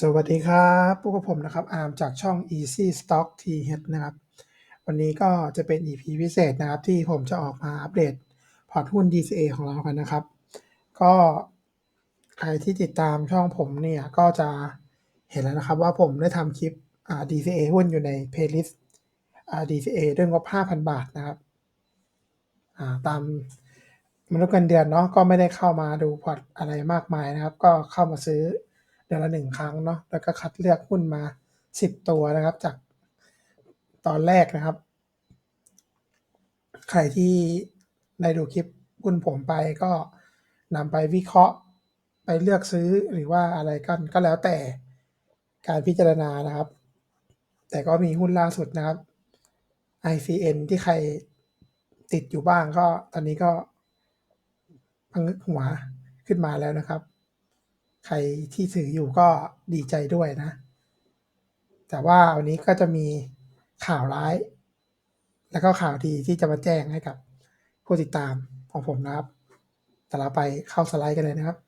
สวัสดีครับพวกบผมนะครับอาร์มจากช่อง Easy Stock TH นะครับ วันนี้ก็จะเป็น EP พิเศษนะครับ ที่ผมจะออกมาอัปเดตพอร์ตหุ้น DCA ของเรากันนะครับ ก็ใครที่ติดตามช่องผมเนี่ย ก็จะเห็นแล้วนะครับว่าผมได้ทำคลิป DCA หุ้นอยู่ใน playlist DCA ด้วยงบ 5,000 บาทนะครับตามมนุษย์เงินเดือนเนาะก็ไม่ได้เข้ามาดูพอร์ตอะไรมากมายนะครับ ก็เข้ามาซื้อ เดือนละหนึ่งครั้งเนาะแล้วก็คัดเลือกหุ้นมา 10 ตัวนะครับ จากตอนแรกนะครับ ใครที่ได้ดูคลิปหุ้นผมไปก็นำไปวิเคราะห์ไปเลือกซื้อหรือว่าอะไรกันก็แล้วแต่การพิจารณานะครับ แต่ก็มีหุ้นล่าสุดนะครับ ICN ที่ใครติดอยู่บ้างก็ตอนนี้ก็พังึกหัวขึ้นมาแล้วนะครับ ใครที่ถืออยู่ก็ดีใจด้วยนะ แต่ว่าวันนี้ก็จะมีข่าวร้าย แล้วก็ข่าวดีที่จะมาแจ้งให้กับผู้ติดตามของผมนะครับ แต่เราไปเข้าสไลด์กันเลยนะครับ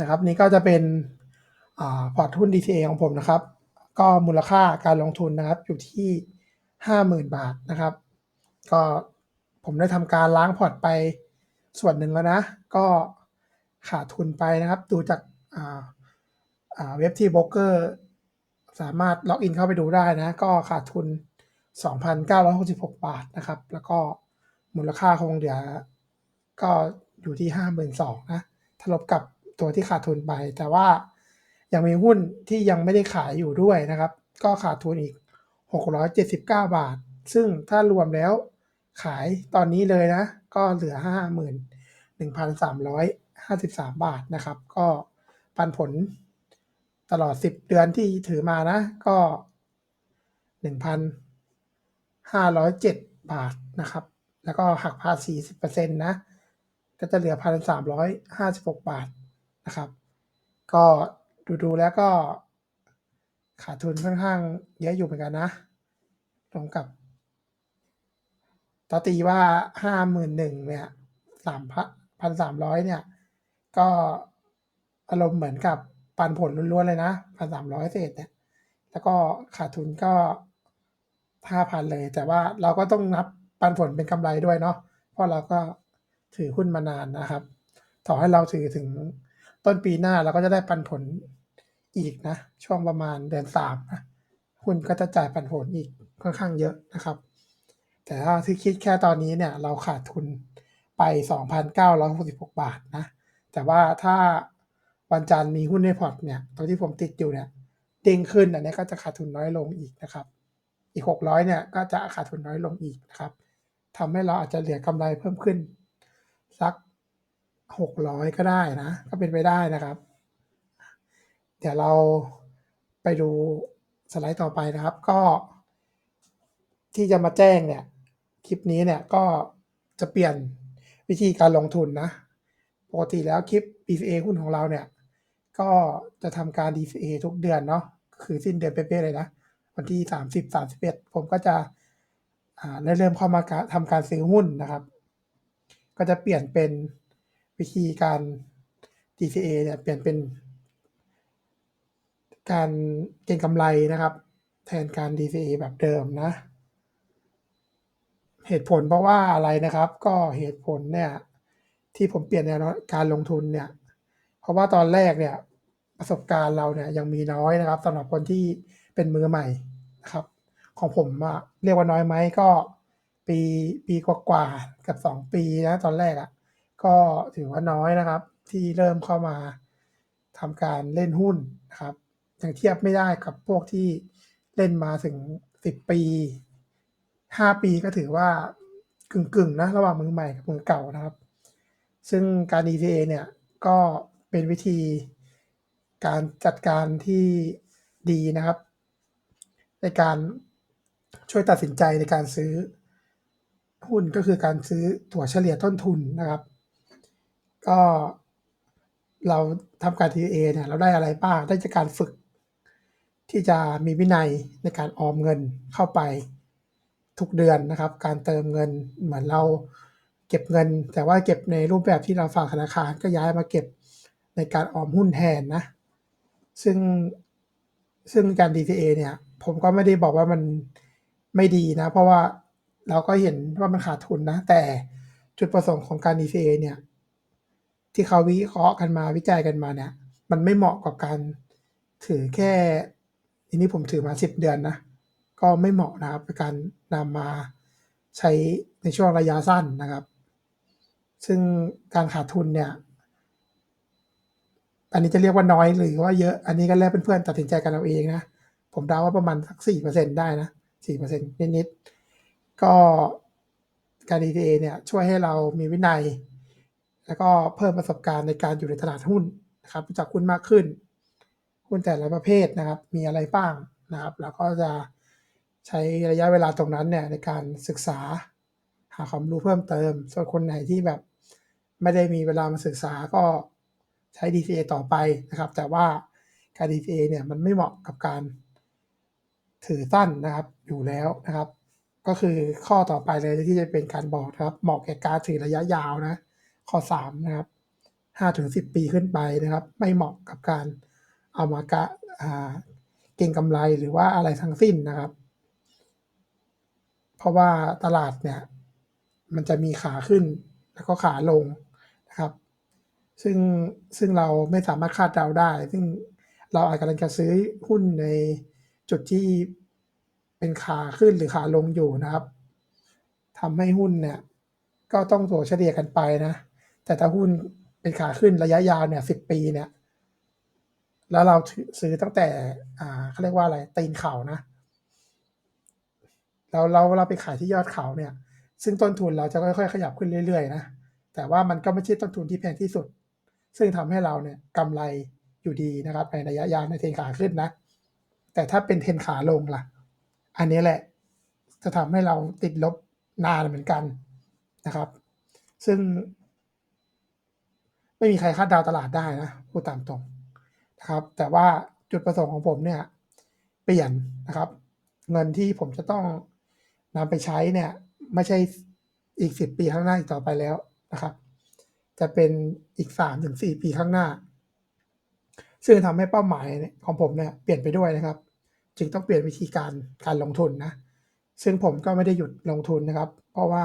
นะครับนี้ก็จะเป็นพอร์ตหุ้น DTA ของผมนะครับ ก็มูลค่าการลงทุนนะครับอยู่ที่ 50,000 บาทนะครับ ก็ผมได้ทำการล้างพอร์ตไปส่วนหนึ่งแล้วนะ ก็ขาดทุนไปนะครับ ดูจากเว็บที่โบรกเกอร์สามารถล็อกอินเข้าไปดูได้นะ ก็ขาดทุน 2,966 บาทนะครับ แล้วก็มูลค่าคงเหลือก็อยู่ที่ 52,000นะถ้าลบกับตัวที่ขาดทุนไป แต่ว่ายังมีหุ้นที่ยังไม่ได้ขายอยู่ด้วยนะครับ ก็ขาดทุนอีก 679 บาท ซึ่งถ้ารวมแล้ว ขายตอนนี้เลยนะ ก็เหลือ 51,353 บาทนะครับ ก็ปันผลตลอด 10 เดือนที่ถือมานะ ก็ 1,507 บาทนะครับ แล้วก็หักภาษี 10%นะ ก็จะเหลือ 1,356 บาทนะครับ ก็ดูดูแล้วก็ขาดทุนค่อนข้างเยอะอยู่เหมือนกันนะ ตรงกับ ตตีว่าห้าหมื่นหนึ่งเนี่ยสามพันสามร้อยเนี่ย ก็อารมณ์เหมือนกับปันผลล้วนๆเลยนะพันสามร้อยเศษเนี่ย แล้วก็ขาดทุนก็ห้าพันเลย แต่ว่าเราก็ต้องนับปันผลเป็นกำไรด้วยเนาะเพราะเราก็ถือหุ้นมานานนะครับ ต่อให้เราถือถึงต้นปีหน้าเราก็จะได้ปันผลอีกนะ ช่วงประมาณเดือนสามนะหุ้นก็จะจ่ายปันผลอีกค่อนข้างเยอะนะครับ แต่ถ้าที่คิดแค่ตอนนี้เนี่ยเราขาดทุนไป 2,966 บาทนะ แต่ว่าถ้าวันจันทร์มีหุ้นในพอร์ตเนี่ยตัวที่ผมติดอยู่เนี่ยเด้งขึ้นอันนี้ก็จะขาดทุนน้อยลงอีกนะครับ อีก 600เนี่ยก็จะขาดทุนน้อยลงอีกนะครับทำให้เราอาจจะเหลือกำไรเพิ่มขึ้น สัก 600 ก็ได้นะ ก็เป็นไปได้นะครับ เดี๋ยวเราไปดูสไลด์ต่อไปนะครับ ก็ที่จะมาแจ้งเนี่ย คลิปนี้เนี่ยก็จะเปลี่ยนวิธีการลงทุนนะ ปกติแล้วคลิป DCA หุ้นของเราเนี่ย ก็จะทำการ DCA ทุกเดือนเนาะคือสิ้นเดือนเป๊ะๆเลยนะ วันที่ 30 31 ผมก็จะเริ่มเข้ามาทำการซื้อหุ้นนะครับ ก็จะเปลี่ยนเป็นวิธีการ DCA เนี่ยเปลี่ยนเป็น การเก็งกำไรนะครับ แทนการ DCA แบบเดิมนะ เหตุผลเพราะว่าอะไรนะครับ ก็เหตุผลเนี่ยที่ผมเปลี่ยนแนวการลงทุนเนี่ยเพราะว่าตอนแรกเนี่ยประสบการณ์เราเนี่ยยังมีน้อยนะครับสำหรับคนที่เป็นมือใหม่นะครับ ของผมอะเรียกว่าน้อยไหมก็ปีปีกว่าๆกับ 2 ปีนะตอนแรกอะก็ถือว่าน้อยนะครับ ที่เริ่มเข้ามาทำการเล่นหุ้นนะครับยังเทียบไม่ได้กับพวกที่เล่นมาถึงสิบปี ห้าปีก็ถือว่ากึ่งๆนะระหว่างมือใหม่กับมือเก่านะครับ ซึ่งการ ETA เนี่ยก็เป็นวิธีการจัดการที่ดีนะครับ ในการช่วยตัดสินใจในการซื้อหุ้นก็คือการซื้อถั่วเฉลี่ยต้นทุนนะครับ ก็เราทำการ TA เนี่ยเราได้อะไรบ้างได้จากการฝึก ที่จะมีวินัยในการออมเงินเข้าไป ทุกเดือนนะครับ การเติมเงินเหมือนเราเก็บเงิน แต่ว่าเก็บในรูปแบบที่เราฝากธนาคารก็ย้ายมาเก็บในการออมหุ้นแทนนะ ซึ่งซึ่งการ DCA เนี่ย ผมก็ไม่ได้บอกว่ามันไม่ดีนะ เพราะว่าเราก็เห็นว่ามันขาดทุนนะ แต่จุดประสงค์ของการ DCA เนี่ย ที่เขาวิเคราะห์กันมาวิจัยกันมาเนี่ย มันไม่เหมาะกับการถือแค่อันนี้ผมถือมา10เดือนนะ ก็ไม่เหมาะนะครับในการนำมาใช้ในช่วงระยะสั้นนะครับ ซึ่งการขาดทุนเนี่ยอันนี้จะเรียกว่าน้อยหรือว่าเยอะ อันนี้ก็แล้วเพื่อนๆตัดสินใจกันเอาเองนะ ผมเดาว่าประมาณสักสี่เปอร์เซ็นได้นะสี่เปอร์เซ็นนิดๆ ก็การ DTA เนี่ยช่วยให้เรามีวินัย แล้วก็เพิ่มประสบการณ์ในการอยู่ในตลาดหุ้นนะครับรู้จักหุ้นมากขึ้น หุ้นแต่ละประเภทนะครับ มีอะไรบ้างนะครับ แล้วก็จะ ใช้ระยะเวลาตรงนั้นเนี่ยในการศึกษาหาความรู้เพิ่มเติม ส่วนคนไหนที่แบบไม่ได้มีเวลามาศึกษาก็ใช้ DCA ต่อไปนะครับ แต่ว่าการ DCA เนี่ยมันไม่เหมาะกับการถือสั้นนะครับอยู่แล้วนะครับ ก็คือข้อต่อไปเลยที่จะเป็นการบอกนะครับเหมาะแก่การถือระยะยาวนะ ข้อ 3 นะครับ5ถึง10 ปีขึ้นไปนะครับ ไม่เหมาะกับการเอามากะเก่งกำไรหรือว่าอะไรทั้งสิ้นนะครับ เพราะว่าตลาดเนี่ยมันจะมีขาขึ้นแล้วก็ขาลงนะครับ ซึ่งซึ่งเราไม่สามารถคาดเดาได้ ซึ่งเราอาจกำลังจะซื้อหุ้นในจุดที่เป็นขาขึ้นหรือขาลงอยู่นะครับทำให้หุ้นเนี่ยก็ต้องตัวเฉลี่ยกันไปนะ แต่ถ้าหุ้นเป็นขาขึ้นระยะยาวเนี่ยสิบปีเนี่ย แล้วเราซื้อตั้งแต่ อ่าเขาเรียกว่าอะไรตีนเขานะ เราเราเราไปขายที่ยอดเขาเนี่ย ซึ่งต้นทุนเราจะค่อยๆ ขยับขึ้นเรื่อยๆนะแต่ว่ามันก็ไม่ใช่ต้นทุนที่แพงที่สุด ซึ่งทำให้เราเนี่ยกำไรอยู่ดีนะครับในระยะยาวในเทนขาขึ้นนะ แต่ถ้าเป็นเทนขาลงล่ะ อันนี้แหละจะทำให้เราติดลบนานเหมือนกันนะครับ ซึ่ง ไม่มีใครคาดเดาตลาดได้นะพูดตามตรงนะครับ แต่ว่าจุดประสงค์ของผมเนี่ย เปลี่ยนนะครับ เงินที่ผมจะต้อง นำไปใช้เนี่ยไม่ใช่อีกสิบปีข้างหน้าอีกต่อไปแล้วนะครับ จะเป็นอีกสามถึงสี่ปีข้างหน้า ซึ่งทำให้เป้าหมายของผมเนี่ยเปลี่ยนไปด้วยนะครับ จึงต้องเปลี่ยนวิธีการการลงทุนนะ ซึ่งผมก็ไม่ได้หยุดลงทุนนะครับ เพราะว่า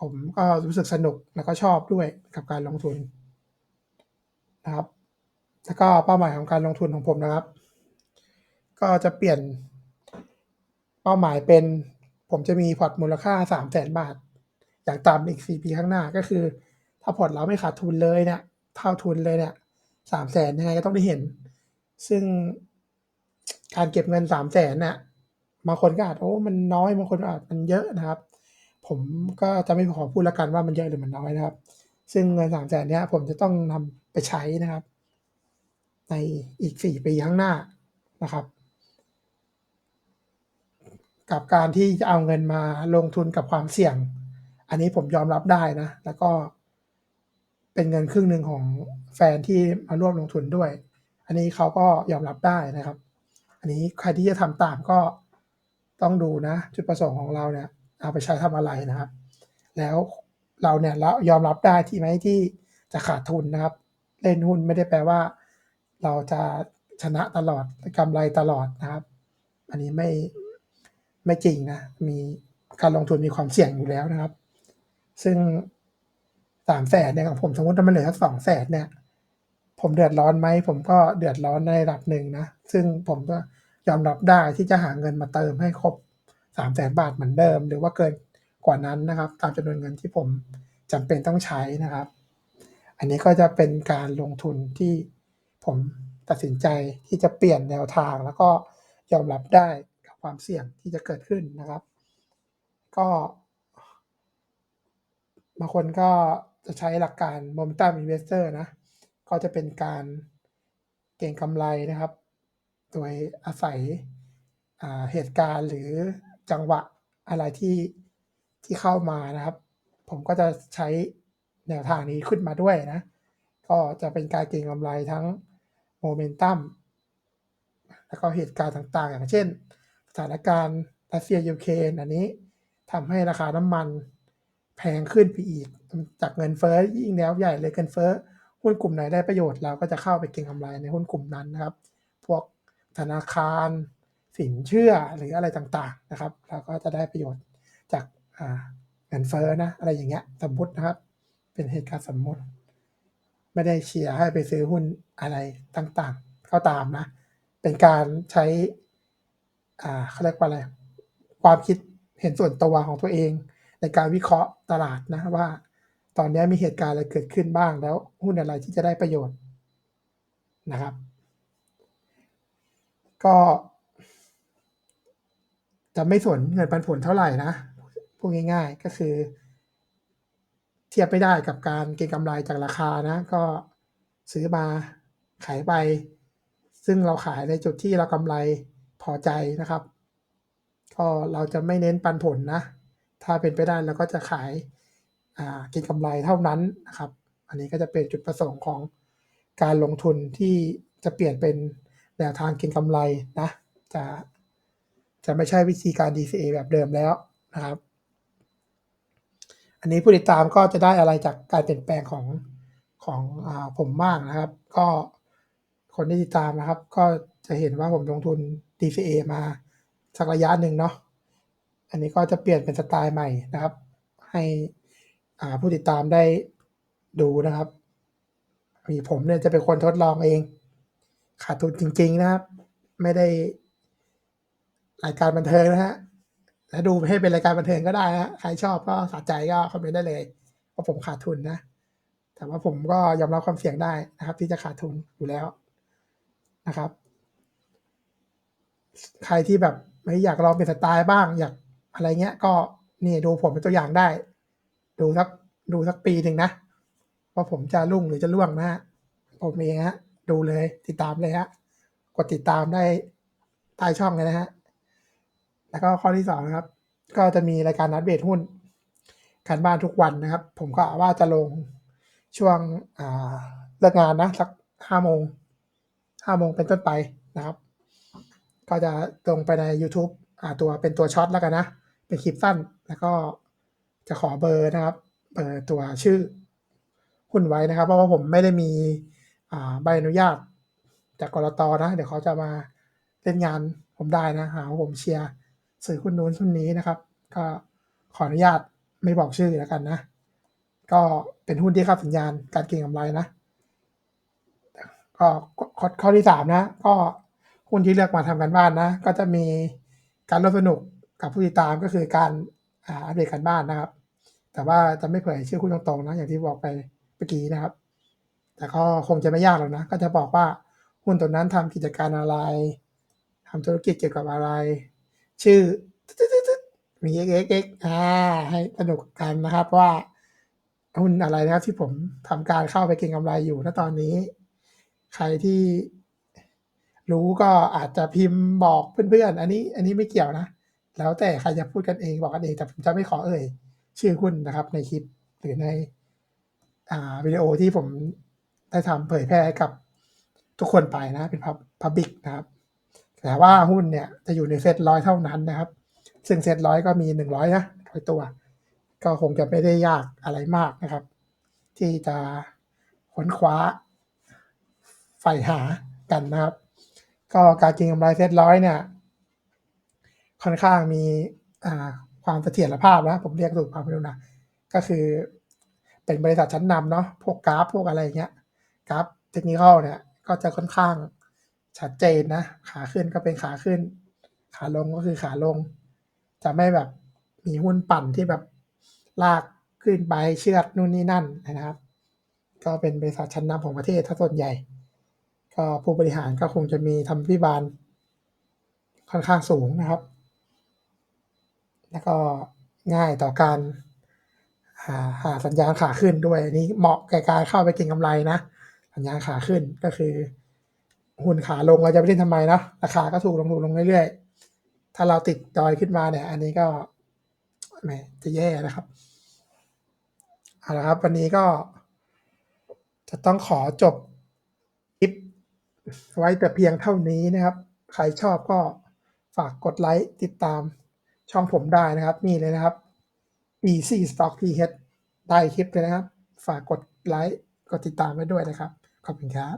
ผมก็รู้สึกสนุกแล้วก็ชอบด้วยกับการลงทุนนะครับ แล้วก็เป้าหมายของการลงทุนของผมนะครับ ก็จะเปลี่ยน เป้าหมายเป็น ผมจะมีพอร์ตมูลค่าสามแสนบาท อย่างต่ำอีกสี่ปีข้างหน้าก็คือ ถ้าพอร์ตเราไม่ขาดทุนเลยเนี่ยเท่าทุนเลยเนี่ยสามแสนยังไงก็ต้องได้เห็น ซึ่งการเก็บเงินสามแสนเนี่ยบางคนก็อาจโอ้มันน้อยบางคนอาจมันเยอะนะครับ ผมก็จะไม่ขอพูดละกันว่ามันเยอะหรือมันน้อยนะครับ ซึ่งเงินสามแสนเนี้ยผมจะต้องนำไปใช้นะครับ ในอีกสี่ปีข้างหน้านะครับ กับการที่จะเอาเงินมาลงทุนกับความเสี่ยง อันนี้ผมยอมรับได้นะ แล้วก็เป็นเงินครึ่งหนึ่งของแฟนที่มาร่วมลงทุนด้วย อันนี้เขาก็ยอมรับได้นะครับ อันนี้ใครที่จะทำตามก็ต้องดูนะ จุดประสงค์ของเราเนี่ย เอาไปใช้ทำอะไรนะครับ แล้วเราเนี่ยแล้วยอมรับได้ที่ไหมที่จะขาดทุนนะครับ เล่นหุ้นไม่ได้แปลว่า เราจะชนะตลอดกำไรตลอดนะครับ อันนี้ไม่ ไม่จริงนะ มีการลงทุนมีความเสี่ยงอยู่แล้วนะครับ ซึ่งสามแสนเนี่ยของผมสมมติถ้ามันเหลือสักสองแสนเนี่ย ผมเดือดร้อนไหม ผมก็เดือดร้อนในระดับหนึ่งนะ ซึ่งผมก็ยอมรับได้ที่จะหาเงินมาเติมให้ครบสามแสนบาทเหมือนเดิม หรือว่าเกินกว่านั้นนะครับ ตามจำนวนเงินที่ผมจำเป็นต้องใช้นะครับ อันนี้ก็จะเป็นการลงทุนที่ผมตัดสินใจที่จะเปลี่ยนแนวทางแล้วก็ยอมรับได้ ความเสี่ยงที่จะเกิดขึ้นนะครับ ก็บางคนก็จะใช้หลักการ Momentum Investor นะ ก็จะเป็นการเก่งกำไรนะครับ โดยอาศัยเหตุการณ์หรือจังหวะอะไรที่ที่เข้ามานะครับ ผมก็จะใช้แนวทางนี้ขึ้นมาด้วยนะ ก็จะเป็นการเก่งกำไรทั้งโมเมนตัมแล้วก็เหตุการณ์ต่างๆ อย่างเช่น สถานการณ์รัสเซียยูเครนอันนี้ทำให้ราคาน้ำมันแพงขึ้นไปอีก จากเงินเฟ้อยิ่งแล้วใหญ่เลยเงินเฟ้อหุ้นกลุ่มไหนได้ประโยชน์เราก็จะเข้าไปเก็งกำไรในหุ้นกลุ่มนั้นนะครับ พวกธนาคาร สินเชื่อหรืออะไรต่างๆนะครับ เราก็จะได้ประโยชน์จากเงินเฟ้อนะอะไรอย่างเงี้ยสมมตินะครับ เป็นเหตุการณ์สมมติ ไม่ได้เชียร์ให้ไปซื้อหุ้นอะไรต่างๆ ก็ตามนะ เป็นการใช้ อ่าเขาเรียกว่าอะไรความคิดเห็นส่วนตัวของตัวเอง ในการวิเคราะห์ตลาดนะว่า ตอนนี้มีเหตุการณ์อะไรเกิดขึ้นบ้างแล้วหุ้นอะไรที่จะได้ประโยชน์นะครับ ก็จะไม่สนเงินปันผลเท่าไหร่นะพูดง่าย ๆ ก็คือ เทียบไม่ได้กับการเก็งกำไรจากราคานะ ก็ซื้อมาขายไป ซึ่งเราขายในจุดที่เรากำไร พอใจนะครับ ก็เราจะไม่เน้นปันผลนะ ถ้าเป็นไปได้เราก็จะขายก็งกำไรเท่านั้นนะครับ อันนี้ก็จะเป็นจุดประสงค์ของการลงทุนที่จะเปลี่ยนเป็นแนวทางก็งกำไรนะ จะจะไม่ใช่วิธีการ DCA แบบเดิมแล้วนะครับ อันนี้ผู้ติดตามก็จะได้อะไรจากการเปลี่ยนแปลงของของอผมบ้างนะครับ ก็คนที่ติดตามนะครับ ก็จะเห็นว่าผมลงทุน DCA มาสักระยะหนึ่งเนาะ อันนี้ก็จะเปลี่ยนเป็นสไตล์ใหม่นะครับ ให้อ่าผู้ติดตามได้ดูนะครับ มีผมเนี่ยจะเป็นคนทดลองเอง ขาดทุนจริง ๆ นะครับ ไม่ได้รายการบันเทิงนะฮะถ้าดูให้เป็นรายการบันเทิงก็ได้นะใครชอบก็สะใจก็คอมเมนต์ได้เลยว่าผมขาดทุนนะ แต่ว่าผมก็ยอมรับความเสี่ยงได้นะครับ ที่จะขาดทุนอยู่แล้วนะครับ ใครที่แบบไม่อยากลองเป็นสไตล์บ้าง อยากอะไรเงี้ย ก็นี่ดูผมเป็นตัวอย่างได้ ดูสักดูสักปีหนึ่งนะว่าผมจะรุ่งหรือจะร่วงนะผมเองฮะดูเลยติดตามเลยฮะกดติดตามได้ใต้ช่องเลยนะฮะแล้วก็ข้อที่2นะครับ ก็จะมีรายการนัดเบรกหุ้นการบ้านทุกวันนะครับ ผมก็ว่าจะลงช่วงเลิกงานนะสัก5โมง5โมงเป็นต้นไปนะครับ ก็จะลงไปในยูทูบอ่าตัวเป็นตัวช็อตแล้วกันนะ เป็นคลิปสั้น แล้วก็จะขอเบอร์นะครับ เบอร์ตัวชื่อหุ้นไว้นะครับ เพราะว่าผมไม่ได้มีอ่าใบอนุญาต จากกลต.นะ เดี๋ยวเขาจะมาเล่นงานผมได้นะหาว่าผมเชียร์ซื้อหุ้นนู้นหุ้นนี้นะครับ ก็ขออนุญาตไม่บอกชื่อแล้วกันนะ ก็เป็นหุ้นที่เข้าสัญญาณการเก็งกำไรนะ ก็ข้อที่3นะ ก็ หุ้นที่เลือกมาทำการบ้านนะ ก็จะมีการร่วมสนุกกับผู้ติดตามก็คือการอัปเดตการบ้านนะครับ แต่ว่าจะไม่เผยชื่อหุ้นตรงๆนะอย่างที่บอกไปเมื่อกี้นะครับ แต่ก็คงจะไม่ยากหรอกนะ ก็จะบอกว่าหุ้นตัวนั้นทำกิจการอะไรทำธุรกิจเกี่ยวกับอะไร ชื่อมี XXX อาให้สนุกกันนะครับว่าหุ้นอะไรนะครับที่ผมทำการเข้าไปเก็งกำไรอยู่ณตอนนี้ ใครที่ รู้ก็อาจจะพิมพ์บอกเพื่อนๆ อันนี้อันนี้ไม่เกี่ยวนะ แล้วแต่ใครจะพูดกันเองบอกกันเองแต่ผมจะไม่ขอเอ่ย ชื่อหุ้นนะครับ ในคลิปหรือในอ่าวิดีโอที่ผมได้ทำเผยแพร่กับทุกคนไปนะ เป็นพับ Public นะครับ แต่ว่าหุ้นเนี่ยจะอยู่ในเซ็ต100เท่านั้นนะครับ ซึ่งเซ็ต100ก็มี100นะ100ตัว ก็คงจะไม่ได้ยากอะไรมากนะครับ ที่จะค้นคว้าใฝ่หากันนะครับ ก็การเก็งกำไรเซ็ต100เนี่ย ค่อนข้างมีอ่าความเสถียรภาพนะผมเรียกถูกเปล่าไม่รู้นะก็คือเป็นบริษัทชั้นนำเนาะพวกกราฟพวกอะไรอย่างเงี้ยกราฟ Technical เนี่ย ก็จะค่อนข้างชัดเจนนะ ขาขึ้นก็เป็นขาขึ้น ขาลงก็คือขาลง จะไม่แบบมีหุ้นปั่นที่แบบลากขึ้นไปเชือดนู่นนี่นั่นนะครับ ก็เป็นบริษัทชั้นนำของประเทศเสียส่วนใหญ่ ก็ผู้บริหารก็คงจะมีธรรมาภิบาลค่อนข้างสูงนะครับ แล้วก็ง่ายต่อการหาหาสัญญาณขาขึ้นด้วยอันนี้เหมาะแก่การเข้าไปเก็งกำไรนะ สัญญาณขาขึ้นก็คือ หุ้นขาลงเราจะไปเล่นทำไมเนาะราคาก็ถูกลงๆลงเรื่อยๆ ถ้าเราติดดอยขึ้นมาเนี่ย อันนี้ก็แหมจะแย่นะครับเอาละครับ วันนี้ก็จะต้องขอจบ ไว้แต่เพียงเท่านี้นะครับ ใครชอบก็ฝากกดไลค์ติดตามช่องผมได้นะครับ นี่เลยนะครับ Easy Stock PH ใต้คลิปเลยนะครับ ฝากกดไลค์กดติดตามไว้ด้วยนะครับ ขอบคุณครับ